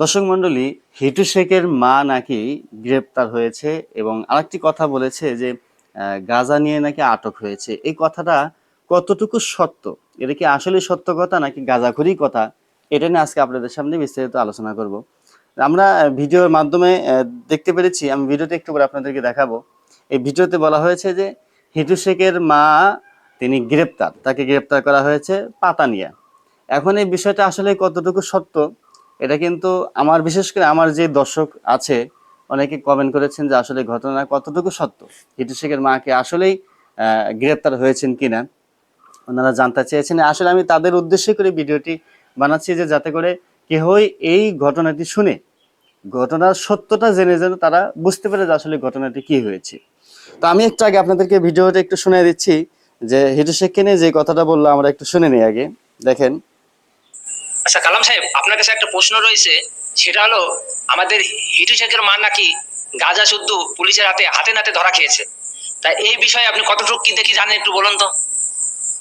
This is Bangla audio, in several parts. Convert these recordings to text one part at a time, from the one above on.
দর্শক মন্ডলী হিটু শেখের মা নাকি গ্রেপ্তার হয়েছে এবং আরেকটি কথা বলেছে যে গাজা নিয়ে নাকি আটক হয়েছে। এই কথাটা কতটুকু সত্য? এটা কি আসলে সত্য কথা নাকি গাঁজাখুরি কথা? এটা নিয়ে আজকে আপনাদের সামনে বিস্তারিত আলোচনা করব। আমরা ভিডিওর মাধ্যমে দেখতে পেরেছি, আমি ভিডিওতে একটু করে আপনাদেরকে দেখাবো। এই ভিডিওতে বলা হয়েছে যে, হিটু শেখের মা, তিনি গ্রেপ্তার। তাকে গ্রেপ্তার করা হয়েছে পাতা নিয়ে এখন এই বিষয়টা আসলে কতটুকু সত্য? এটা কিন্তু আমার, বিশেষ করে আমার যে দর্শক আছে, অনেকে কমেন্ট করেছেন যে আসলে ঘটনা কতটুকু সত্য? হিটু শেখের মাকে আসলেই গ্রেপ্তার হয়েছেন কিনা? ওনারা জানতে চেয়েছেন। আসলে আমি তাদের উদ্দেশ্যে করে ভিডিওটি বানাচ্ছি যে যাতে করে কেহই এই ঘটনাটি শুনে, ঘটনার সত্যটা জেনে যেন তারা বুঝতে পারে যে আসলে ঘটনাটি কি হয়েছে। তো আমি একটু আগে আপনাদেরকে ভিডিওটা একটু শুনে দিচ্ছি যে হিটু শেখকে নিয়ে যে কথাটা বলল, আমরা একটু শুনে নিই আগে। দেখেন আচ্ছা কালাম সাহেব আপনার কাছে একটা প্রশ্ন রয়েছে। সেটা হলো আমাদের হিটু শেখের মা নাকি গাজা শুদ্ধ পুলিশের হাতে হাতে নাতে ধরা খেয়েছে? তাই এই বিষয়ে আপনি কতটুকু কি দেখি জানেন একটু বলুন তো?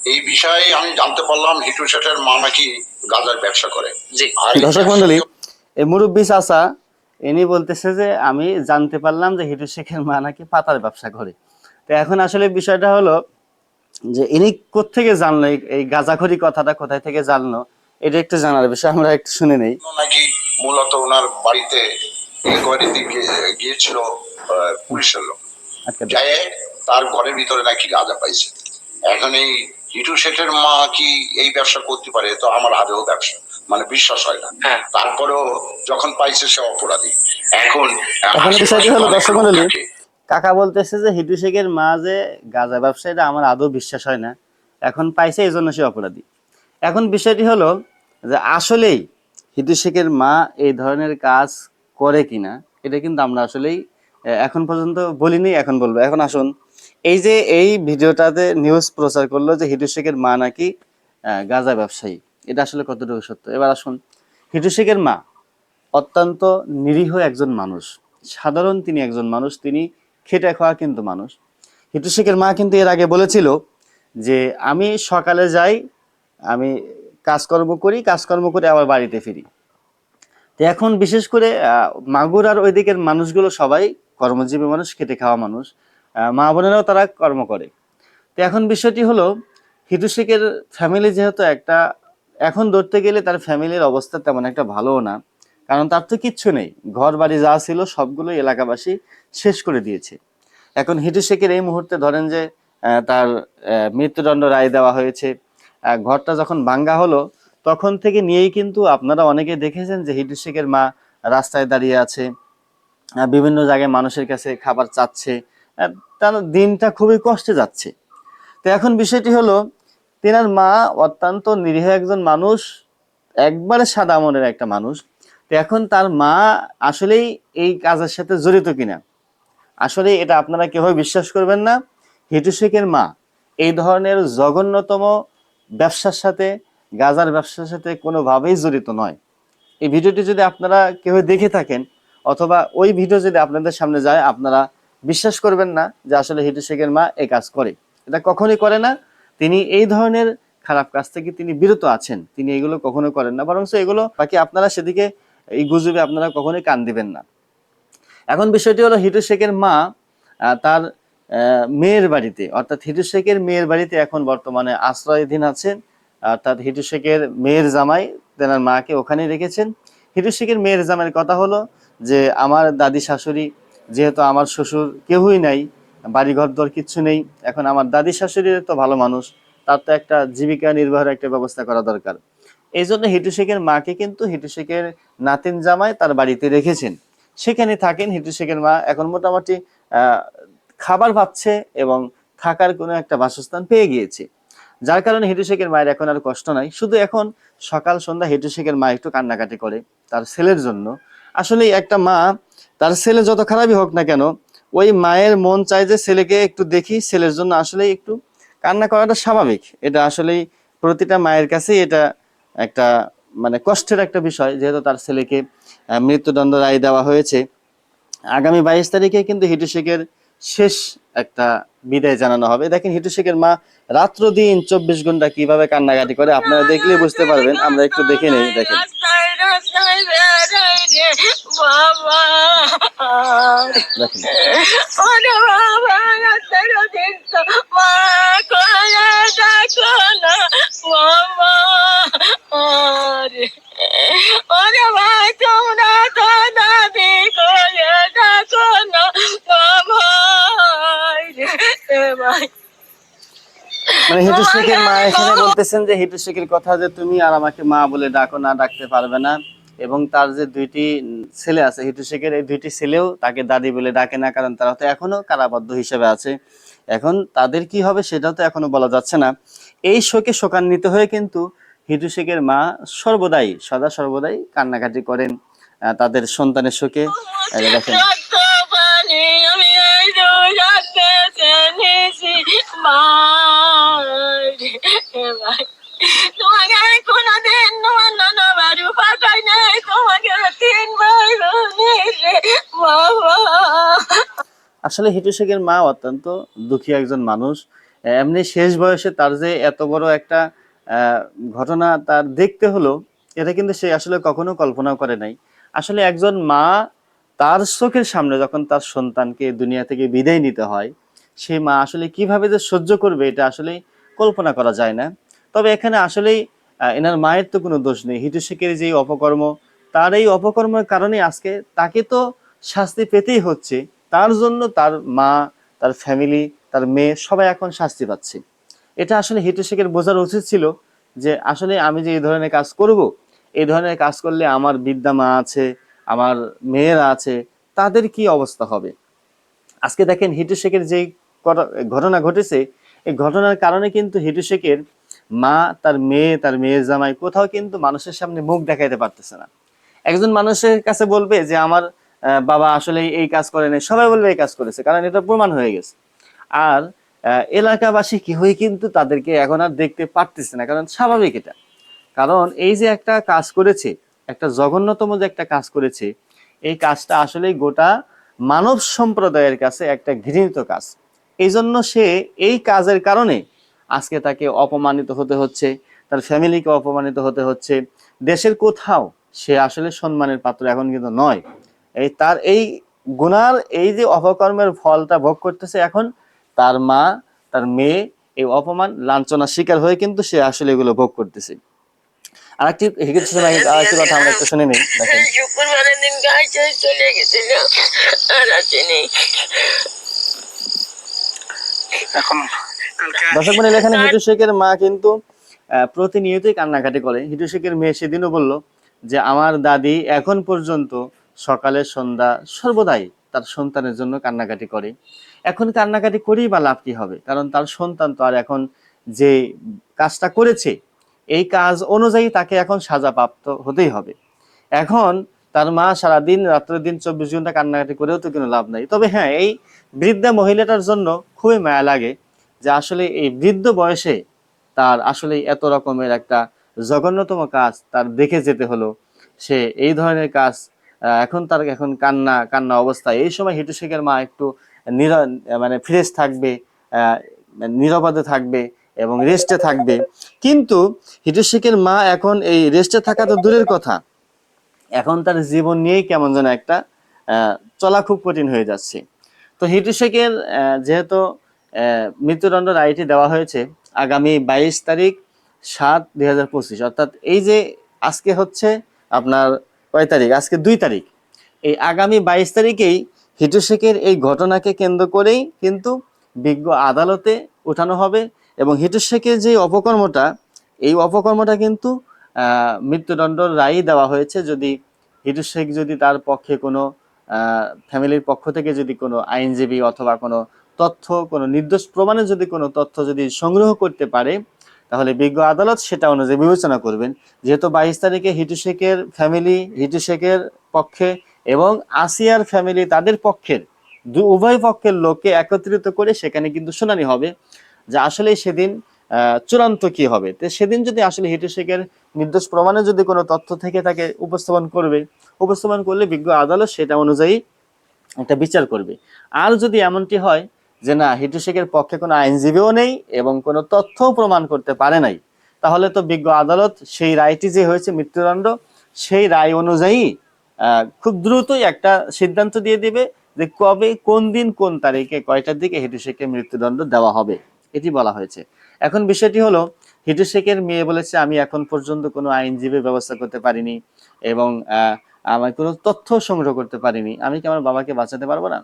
এই বিষয়ে আমি জানতে পারলাম হিটু শেখের মা নাকি গাঁজার ব্যবসা করে। দর্শক মন্ডলী এই মুরব্বী চাচা ইনি বলতেছে যে আমি জানতে পারলাম যে হিটু শেখের মা নাকি পাতার ব্যবসা করে। তো এখন আসলে বিষয়টা হলো যে ইনি কোত্থেকে জানলো এই- এই গাঁজাখড়ি কথাটা কোথায় থেকে জানলো? এটা একটু জানার বিষয় আমরা একটু শুনে নেই। নাকি মূলত ওনার বাড়িতে ইনকোয়ারি দিকে গিয়েছিল পুলিশের লোক। দিই। যাই তার ঘরের ভিতরে নাকি গাঁজা পাইছে। এখন এই হিটু শেঠের মা কি এই ব্যবসা করতে পারে? তো আমার আদেও ব্যবসা মানে বিশ্বাস হয় না। হ্যাঁ। তারপরেও যখন পাইছে সে অপরাধী। এখন। কাকা বলতেছে যে হিটু শেখের মা যে গাঁজা ব্যবসায়ীটা আমার আদৌ বিশ্বাস হয় না। এখন পাইছে এই জন্য সে অপরাধী। এখন বিষয়টি হলো যে আসলেই হিটু শেখের মা এই ধরনের কাজ করে কিনা, এটা কিন্তু আমরা আসলেই এখন পর্যন্ত বলিনি, এখন বলব। এখন আসুন, এই যে এই ভিডিওটাতে নিউজ প্রচার করল যে হিটু শেখের মা নাকি গাঁজা ব্যবসায়ী, এটা আসলে কতটুকু সত্য? এবার আসুন হিটু শেখের মা অত্যন্ত নিরীহ একজন মানুষ, সাধারণ তিনি একজন মানুষ, তিনি খেটে খাওয়া কিন্তু মানুষ। হিটু শেখের মা কিন্তু এর আগে বলেছিল যে, আমি সকালে যাই, আমি কাজকর্ম করি কাজকর্ম করে আবার বাড়িতে ফিরি। তো এখন বিশেষ করে আহ, মাগুর আর ওই দিকের মানুষগুলো সবাই কর্মজীবী মানুষ খেটে খাওয়া মানুষ। মা বোনেরাও তারা কর্ম করে। তো এখন বিষয়টি হলো হিটু শেখের ফ্যামিলি যেহেতু একটা এখন ধরতে গেলে তার ফ্যামিলির অবস্থা তেমন একটা ভালোও না। কারণ তার তো কিচ্ছু নেই। ঘর বাড়ি যা ছিল সবগুলো এলাকাবাসী শেষ করে দিয়েছে। এখন হিটু শেখের এই মুহূর্তে ধরেন যে তার মৃত্যুদণ্ড রায় দেওয়া হয়েছে। ঘরটা যখন ভাঙ্গা হলো, তখন থেকে নিয়েই কিন্তু আপনারা অনেকে দেখেছেন যে হিটু শেখের মা রাস্তায় দাঁড়িয়ে আছে বিভিন্ন জায়গায় মানুষের কাছে খাবার চাচ্ছে তার দিনটা খুবই কষ্টে যাচ্ছে। তো এখন বিষয়টি হলো, তেনার মা অত্যন্ত নিরীহ একজন মানুষ, একবারে সাদা মনের একটা মানুষ। তো এখন তার মা আসলেই এই কাজের সাথে জড়িত কিনা? আসলে এটা আপনারা কেউ বিশ্বাস করবেন না। হিটু শেখের মা এই ধরনের জঘন্যতম ব্যবসার সাথে, গাজার ব্যবসার সাথে কোনোভাবেই জড়িত নয়। এই ভিডিওটি যদি আপনারা কেউ দেখে থাকেন, অথবা ওই ভিডিও যদি আপনাদের সামনে যায়, আপনারা বিশ্বাস করবেন না যে আসলে হিটু শেখের মা এই কাজ করে। এটা কখনোই করে না। তিনি এই ধরনের খারাপ কাজ থেকে তিনি বিরত আছেন। তিনি এগুলো কখনো করেন না বরং এগুলো বাকি আপনারা সেদিকে, এই গুজবে আপনারা কখনোই কান দিবেন না। এখন বিষয়টি হলো, হিটু শেখের মা তার মেয়ের বাড়িতে, অর্থাৎ হিটু শেখের মেয়ের বাড়িতে এখন বর্তমানে আশ্রয়ধীন আছেন। অর্থাৎ হিটু শেখের মেয়ের জামাই, তেনার মাকে ওখানে রেখেছেন। হিটু শেখের মেয়ের জামাইয়ের কথা হলো যে, আমার দাদি শাশুড়ি, যেহেতু আমার শ্বশুর কেউই নাই, বাড়িঘর দর কিচ্ছু নেই, এখন আমার দাদি শাশুড়ির তো ভালো মানুষ, তার তো একটা জীবিকা নির্বাহের একটা ব্যবস্থা করা দরকার। এই জন্য হিটু শেখের মাকে কিন্তু হিটু শেখের নাতিন জামাই তার বাড়িতে রেখেছেন। সেখানে থাকেন হিটু শেখের মা। এখন মোটামুটি খাবার পাচ্ছে এবং থাকার কোনো একটা বাসস্থান পেয়ে গিয়েছে। যার কারণে হিটু শেখের মায়ের এখন আর কষ্ট নাই। শুধু এখন সকাল, সন্ধ্যা হিটু শেখের মা একটু কান্নাকাটি করে তার ছেলের জন্য। আসলে একটা মা, তার ছেলে যত খারাপই হোক না কেন, ওই মায়ের মন চায় যে ছেলেকে একটু দেখি, ছেলের জন্য আসলে একটু কান্না করাটা স্বাভাবিক। এটা আসলেই প্রতিটা মায়ের কাছেই এটা একটা মানে কষ্টের একটা বিষয়, যেহেতু তার ছেলেকে মৃত্যুদণ্ড রায় দেওয়া হয়েছে। আগামী বাইশ তারিখে কিন্তু হিটু শেখের শেষ একটা বিদায় জানানো হবে। দেখেন হিটু শেখের মা রাত্র দিন চব্বিশ ঘণ্টা কীভাবে কান্নাকাটি করে আপনারা দেখলে বুঝতে পারবেন আমরা একটু দেখে নেই দেখেন। দেখেন। মানে হিটু শেখের মা এখানে বলতেছেন যে হিটু শেখের কথা যে তুমি আর আমাকে মা বলে ডাকো না ডাকতে পারবে না। এবং তার যে দুইটি ছেলে আছে হিটু শেখের এই দুইটি ছেলেও তাকে দাদি বলে ডাকে না কারণ তারা তো এখনও কারাবদ্ধ হিসেবে আছে। এখন তাদের কি হবে সেটাও তো এখনও বলা যাচ্ছে না। এই শোকে শোকান্বিত হয়ে কিন্তু হিটু শেখের মা সর্বদাই সদা সর্বদাই কান্নাকাটি করেন তাদের সন্তানের শোকে। দেখেন। আসলে হিটু শেখের মা অত্যন্ত দুঃখী একজন মানুষ। এমনি শেষ বয়সে তার যে এত বড় একটা ঘটনা তার দেখতে হলো, এটা কিন্তু সে আসলে কখনো কল্পনা করে নাই। আসলে একজন মা তার চোখের সামনে যখন তার সন্তানকে দুনিয়া থেকে বিদায় নিতে হয়, সে মা আসলে কীভাবে যে সহ্য করবে এটা আসলে কল্পনা করা যায় না। তবে এখানে আসলেই এনার মায়ের তো কোনো দোষ নেই। হিটু শেখের যে অপকর্ম, তার এই অপকর্মের কারণে আজকে তাকে তো শাস্তি পেতেই হচ্ছে। তার জন্য তার মা, তার ফ্যামিলি তার মেয়ে সবাই এখন শাস্তি পাচ্ছে। এটা আসলে হিটু শেখের বোঝার উচিত ছিল যে আসলে আমি যে এই ধরনের কাজ করব, এই ধরনের কাজ করলে আমার বিদ্যা মা আছে, আমার মেয়েরা আছে, তাদের কি অবস্থা হবে? আজকে দেখেন হিটু শেখের যে ঘটনা ঘটেছে, এই ঘটনার কারণে কিন্তু হিটু শেখের মা, তার মেয়ে, তার মেয়ের জামাই কোথাও কিন্তু মানুষের সামনে মুখ দেখাইতে পারতেছে না। একজন মানুষের কাছে বলবে যে আমার বাবা আসলে এই কাজ করে সবাই বলবে এই কাজ করেছে, কারণ এটা প্রমাণ হয়ে গেছে। আর এলাকাবাসী হয়ে কিন্তু তাদেরকে এখন আর দেখতে পারতেছে না, কারণ স্বাভাবিক এটা। কারণ এই যে একটা কাজ করেছে, একটা জঘন্যতম যে একটা কাজ করেছে, এই কাজটা আসলে গোটা মানব সম্প্রদায়ের কাছে একটা ঘৃণিত কাজ। এই জন্য সে এই কাজের কারণে আজকে তাকে অপমানিত হতে হচ্ছে, তার ফ্যামিলিকে অপমানিত হতে হচ্ছে। দেশের কোথাও সে আসলে সম্মানের পাত্র এখন কিন্তু নয়। এই তার এই গুনার এই যে অপকর্মের ফলটা ভোগ করতেছে এখন তার মা তার মেয়ে এই অপমান লাঞ্ছনার শিকার হয়ে কিন্তু সে আসলে এগুলো ভোগ করতেছে। আরেকটি কথা আমরা একটু শুনে নিই দেখেন। শুক্রবারের দিন গায়ে চলে গেছিল আর আসেনি। এখন দর্শক এখানে হিটু শেখের মা কিন্তু আহ, প্রতিনিয়তই কান্নাকাটি করে। হিটু শেখের মেয়ে সেদিনও বলল যে আমার দাদি এখন পর্যন্ত সকালে সন্ধ্যা সর্বদাই তার সন্তানের জন্য কান্নাকাটি করে। এখন কান্নাকাটি করেই বা লাভ কি হবে? কারণ তার সন্তান তো আর এখন যে কাজটা করেছে, এই কাজ অনুযায়ী তাকে এখন সাজা প্রাপ্ত হতেই হবে। এখন তার মা সারাদিন, রাত্রের দিন, চব্বিশ ঘণ্টা কান্নাকাটি করেও তো কোনো লাভ নাই। তবে হ্যাঁ এই বৃদ্ধা মহিলাটার জন্য খুবই মায়া লাগে যে আসলে এই বৃদ্ধ বয়সে তার আসলে এত রকমের একটা জঘন্যতম কাজ তার দেখে যেতে হলো। সে এই ধরনের কাজ এখন তার এখন কান্না কান্না অবস্থায় এই সময় হিটু শেখের মা একটু নির- মানে ফ্রেশ থাকবে নিরাপদে থাকবে এবং রেস্টে থাকবে। কিন্তু হিটু শেখের মা এখন এই রেস্টে থাকা তো দূরের কথা। এখন তার জীবন নিয়েই কেমন যেন একটা চলা খুব কঠিন হয়ে যাচ্ছে। তো হিটু শেখের যেহেতু মৃত্যুদণ্ড রায়টি দেওয়া হয়েছে আগামী বাইশ তারিখ সাত দুই অর্থাৎ এই যে আজকে হচ্ছে আপনার কয় তারিখ? আজকে দুই তারিখ। এই আগামী বাইশ তারিখেই হিটু শেখের এই ঘটনাকে কেন্দ্র করেই কিন্তু বিজ্ঞ আদালতে উঠানো হবে এবং হিটু শেখের যে অপকর্মটা, এই অপকর্মটা কিন্তু মৃত্যুদণ্ড রায় দেওয়া হয়েছে। যদি হিটু শেখ যদি তার পক্ষে কোনো ফ্যামিলির পক্ষ থেকে যদি কোনো আইনজীবী অথবা কোনো তথ্য, কোনো নির্দোষ প্রমাণের যদি কোনো তথ্য যদি সংগ্রহ করতে পারে তাহলে বিজ্ঞ আদালত সেটা অনুযায়ী বিবেচনা করবেন। যেহেতু বাইশ তারিখে হিটু শেখের ফ্যামিলি হিটু শেখের পক্ষে এবং আসিয়ার ফ্যামিলি তাদের পক্ষের উভয় পক্ষের লোককে একত্রিত করে সেখানে কিন্তু শুনানি হবে। যে আসলে সেদিন চূড়ান্ত কি হবে? তো সেদিন যদি আসলে হিটু শেখের নির্দোষ প্রমাণে যদি কোনো তথ্য থেকে তাকে উপস্থাপন করবে, উপস্থাপন করলে বিজ্ঞ আদালত সেটা অনুযায়ী একটা বিচার করবে। আর যদি এমনটি হয় যে না, হিটু শেখের পক্ষে কোনো আইনজীবীও নেই এবং কোনো তথ্যও প্রমাণ করতে পারে নাই। তাহলে তো বিজ্ঞ আদালত সেই রায়টি যে হয়েছে মৃত্যুদণ্ড, সেই রায় অনুযায়ী খুব দ্রুতই একটা সিদ্ধান্ত দিয়ে দিবে যে কবে, কোন দিন, কোন তারিখে, কয়টার দিকে হিটু শেখকে মৃত্যুদণ্ড দেওয়া হবে, এটি বলা হয়েছে। এখন বিষয়টি হলো, হিটু শেখের মেয়ে বলেছে, আমি এখন পর্যন্ত কোনো আইনজীবীর ব্যবস্থা করতে পারিনি এবং আমার কোনো তথ্য সংগ্রহ করতে পারিনি। আমি কি আমার বাবাকে বাঁচাতে পারব না?